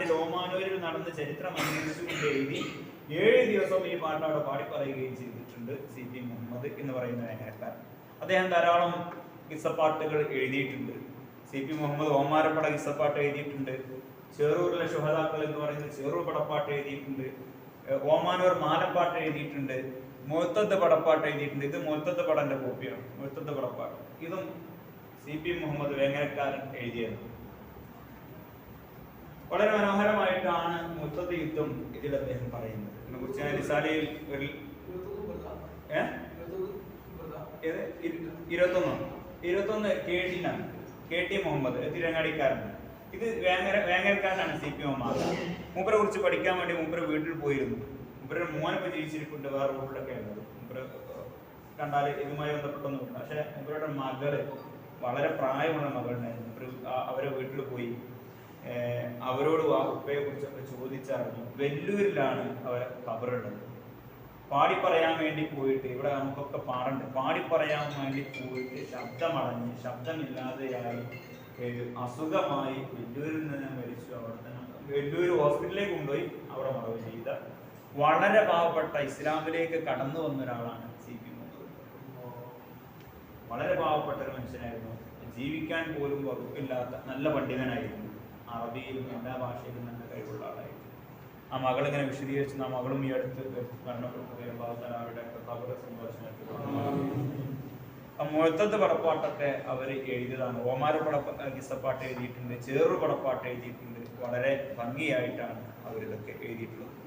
നാട്ടിൽ ഓമാനൂരിൽ നടന്ന ചരിത്രം അന്വേഷിച്ചുകൊണ്ട് എഴുതി ഏഴ് ദിവസം ഈ പാട്ട് അവിടെ പാടി പറയുകയും ചെയ്തിട്ടുണ്ട് സി പി മുഹമ്മദ് എന്ന് പറയുന്ന വേങ്ങരക്കാരൻ അദ്ദേഹം ധാരാളം കിസ്സപ്പാട്ടുകൾ എഴുതിയിട്ടുണ്ട്. സി പി മുഹമ്മദ് ഓമാരപ്പട കിസ്സപ്പാട്ട് എഴുതിയിട്ടുണ്ട്. ചേറൂരിലെ ശുഹതാക്കൾ എന്ന് പറയുന്ന ചേറൂർ പടപ്പാട്ട് എഴുതിയിട്ടുണ്ട്. ഓമാനൂർ മാലപ്പാട്ട് എഴുതിയിട്ടുണ്ട്. മുഴുത്തത്ത് പടപ്പാട്ട് എഴുതിയിട്ടുണ്ട്. ഇത് മുഴുത്തത്ത് പടന്റെ കോപ്പിയാണ്. മുഴുത്തത്ത് പടപ്പാട്ട്. ഇതും സി പി മുഹമ്മദ് വേങ്ങരക്കാരൻ എഴുതിയത്. വളരെ മനോഹരമായിട്ടാണ് മുഹത്തത്ത് യുദ്ധം ഇതിൽ അദ്ദേഹം പറയുന്നത്. ഇതിനെ കുറിച്ച് ഞാൻ റിസാലയിൽ ഒരു? ഏത്? ഇരു- ഇരുപത്തൊന്നോ. ഇരുപത്തൊന്ന് കെ ടിനാണ് കെ ടി മുഹമ്മദ് തിരങ്ങാടിക്കാരനാണ് ഇത് വേങ്ങര വേങ്ങരക്കാരനാണ് സി പി മുഹമ്മദ്. മൂപ്പരെ കുറിച്ച് പഠിക്കാൻ വേണ്ടി മൂപ്പര് വീട്ടിൽ പോയിരുന്നു. മൂപ്പര് മോനിപ്പോ ജീവിച്ചിരിപ്പുണ്ട് വേറെ റോഡിലൊക്കെ ഉള്ളത് മൂപ്പര് കണ്ടാൽ ഇതുമായി ബന്ധപ്പെട്ടൊന്നും പക്ഷെ മൂപ്പരുടെ മകൾ വളരെ പ്രായമുള്ള മകളുണ്ടായിരുന്നു മൂപ്പര് ആ- അവരെ വീട്ടിൽ പോയി ഏർ ഉപ്പയെ കുറിച്ചൊക്കെ ചോദിച്ചറിഞ്ഞു. വെല്ലൂരിലാണ് അവരെ കബറുള്ളത് പാടി പറയാൻ വേണ്ടി പോയിട്ട് ഇവിടെ നമുക്കൊക്കെ പാടണ്ട്. പാടി പറയാൻ വേണ്ടി പോയിട്ട് ശബ്ദമടഞ്ഞ് ശബ്ദമില്ലാതെയായി അസുഖമായി വെല്ലൂരിൽ നിന്ന് മരിച്ചു. അവിടെ വെല്ലൂർ ഹോസ്പിറ്റലിലേക്ക് കൊണ്ടുപോയി അവിടെ മറവ് ചെയ്ത. വളരെ പാവപ്പെട്ട ഇസ്ലാമിലേക്ക് കടന്നു വന്ന ഒരാളാണ് സി പി വളരെ പാവപ്പെട്ട ഒരു മനുഷ്യനായിരുന്നു. ജീവിക്കാൻ പോലും വകുപ്പില്ലാത്ത നല്ല പണ്ഡിതനായിരുന്നു. അറബിയിലും എല്ലാ ഭാഷയിലും നല്ല കഴിവുള്ള ആളായിരുന്നു ആ മകൾ ഇങ്ങനെ വിശദീകരിച്ച് ആ മകളും ഈ അടുത്ത് മരണപ്പെട്ടു വരുമ്പോൾ അവരുടെ കബറ് സന്തോഷം മുഴത്തത്ത് പടപ്പാട്ടൊക്കെ അവർ എഴുതിയതാണ്. ഓമാര പടപ്പ കിസപ്പാട്ട് എഴുതിയിട്ടുണ്ട്. ചേറു പടപ്പാട്ട് എഴുതിയിട്ടുണ്ട്. വളരെ ഭംഗിയായിട്ടാണ് അവരിതൊക്കെ എഴുതിയിട്ടുള്ളത്.